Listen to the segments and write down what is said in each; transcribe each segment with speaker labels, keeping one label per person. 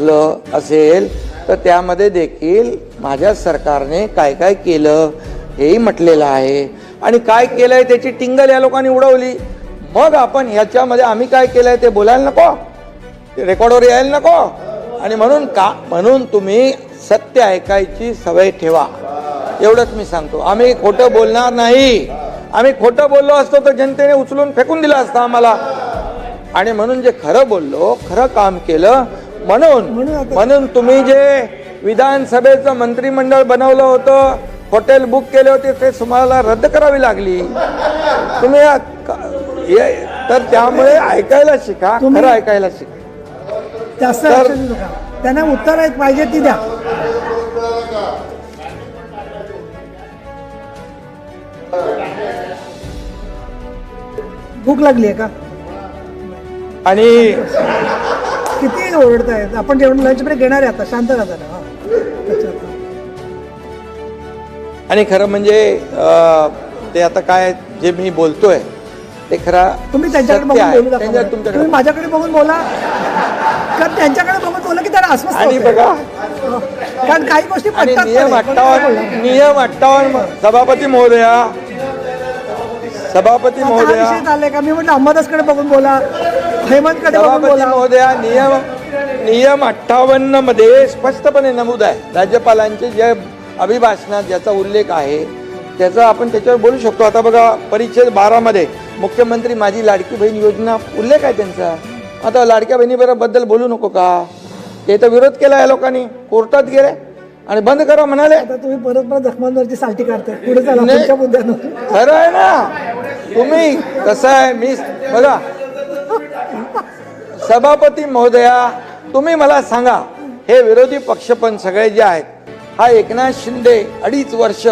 Speaker 1: वाचलं असेल तर त्यामध्ये देखील माझ्या सरकारने काय काय केलं हेही म्हटलेलं आहे. आणि काय केलंय त्याची टिंगल या लोकांनी उडवली. मग आपण ह्याच्यामध्ये आम्ही काय केलंय ते बोलायला नको. ते रेकॉर्डवर यायला नको. आणि म्हणून का म्हणून तुम्ही सत्य ऐकायची सवय ठेवा. एवढंच मी सांगतो. आम्ही खोटं बोलणार नाही. आम्ही खोटं बोललो असतो तर जनतेने उचलून फेकून दिलं असतं आम्हाला. आणि म्हणून जे खरं बोललो खरं काम केलं म्हणून म्हणून तुम्ही जे विधानसभेचं मंत्रिमंडळ बनवलं होतं हॉटेल बुक केले होते ते तुम्हाला रद्द करावी लागली. तुम्ही तर त्यामुळे ऐकायला शिका खरं ऐकायला शिका.
Speaker 2: जास्त त्यांना उत्तर आहेत पाहिजे ती द्या. भूक लागली आहे का?
Speaker 1: आणि
Speaker 2: किती ओरडतायत आपण जेवण लंच ब्रेक घेणार आहे आता शांत राहता ना.
Speaker 1: आणि खरं म्हणजे ते आता काय जे मी बोलतोय ते खरा
Speaker 2: तुम्ही त्यांच्याकडे बघून. बोलू नका.
Speaker 1: तुमच्याकडे
Speaker 2: तुम्ही माझ्याकडे बघून बोला कारण त्यांच्याकडे बघून बोला की त्यांना अस्वस्थ
Speaker 1: आणि
Speaker 2: होतंय.
Speaker 1: बघा
Speaker 2: कारण काही गोष्टी
Speaker 1: आणि
Speaker 2: पटतात
Speaker 1: नियम
Speaker 2: पण.
Speaker 1: अठ्ठावन्न नियम अठ्ठावन्न सभापती महोदया सभापती महोदया
Speaker 2: का? मी म्हटलं अंबादासकडे बघून बोला. हेमंतकडे बघून
Speaker 1: सभापती
Speaker 2: बोला
Speaker 1: महोदया नियम नियम अठ्ठावन्नमध्ये स्पष्टपणे नमूद आहे. राज्यपालांचे जे अभिभाषणात ज्याचा उल्लेख आहे त्याचा आपण त्याच्यावर बोलू शकतो. आता बघा परिच्छेद बारा मध्ये मुख्यमंत्री माझी लाडकी बहीण योजना उल्लेख आहे त्यांचा. आता लाडक्या बहिणीबद्दल बोलू नको का? ते तर विरोध केला या लोकांनी. कोर्टात गेले. आणि बंद करा म्हणाले.
Speaker 2: आता तुम्ही परत परत जखमांवरची साल्टी काढताय. पुढे चला. पुढच्या मुद्द्यानं
Speaker 1: खरं आहे ना. तुम्ही कसं आहे मी बघा. सभापती महोदया तुम्ही मला सांगा हे विरोधी पक्ष पण सगळे जे आहेत हा एकनाथ शिंदे अडीच वर्ष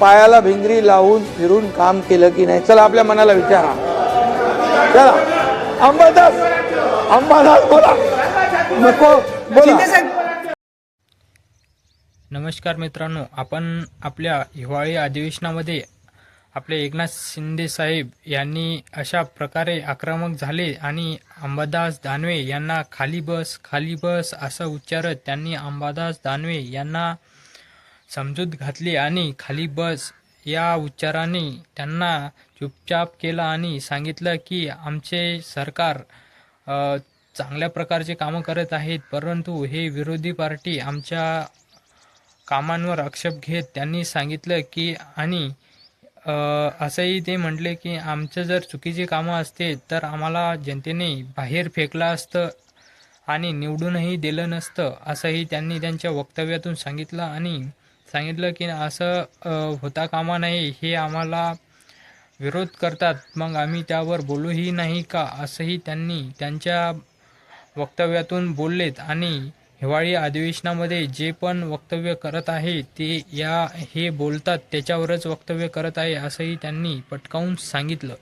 Speaker 1: पायाला भिंगरी लावून फिरून काम केलं की नाही? चला आपल्या मनाला विचारा. चला. अंबादास अंबादास बोला.
Speaker 2: नको.
Speaker 1: बोला.
Speaker 3: नमस्कार मित्रांनो आपण आपल्या हिवाळी अधिवेशनामध्ये आपले एकनाथ शिंदे साहेब यांनी अशा प्रकारे आक्रमक झाले आणि अंबादास दानवे यांना खाली बस खाली बस असं उच्चारत त्यांनी अंबादास दानवे यांना समजूत घातली आणि खाली बस या उच्चाराने त्यांना चुपचाप केलं आणि सांगितलं की आमचे सरकार चांगल्या प्रकारचे कामं करत आहेत परंतु हे विरोधी पार्टी आमच्या कामांवर आक्षेप घेत त्यांनी सांगितलं की आणि असंही ते म्हटले की आमचं जर चुकीची कामं असते तर आम्हाला जनतेने बाहेर फेकलं असतं आणि निवडूनही दिलं नसतं असंही त्यांनी त्यांच्या वक्तव्यातून सांगितलं आणि सांगितलं की असं होता कामा नाही हे आम्हाला विरोध करतात मग आम्ही त्यावर बोलूही नाही का असंही त्यांनी त्यांच्या वक्तव्यातून बोललेत आणि हिवाळी अधिवेशनामध्ये जे पण वक्तव्य करत आहे ते या हे बोलतात त्याच्यावरच वक्तव्य करत आहे असंही त्यांनी पटकावून सांगितलं.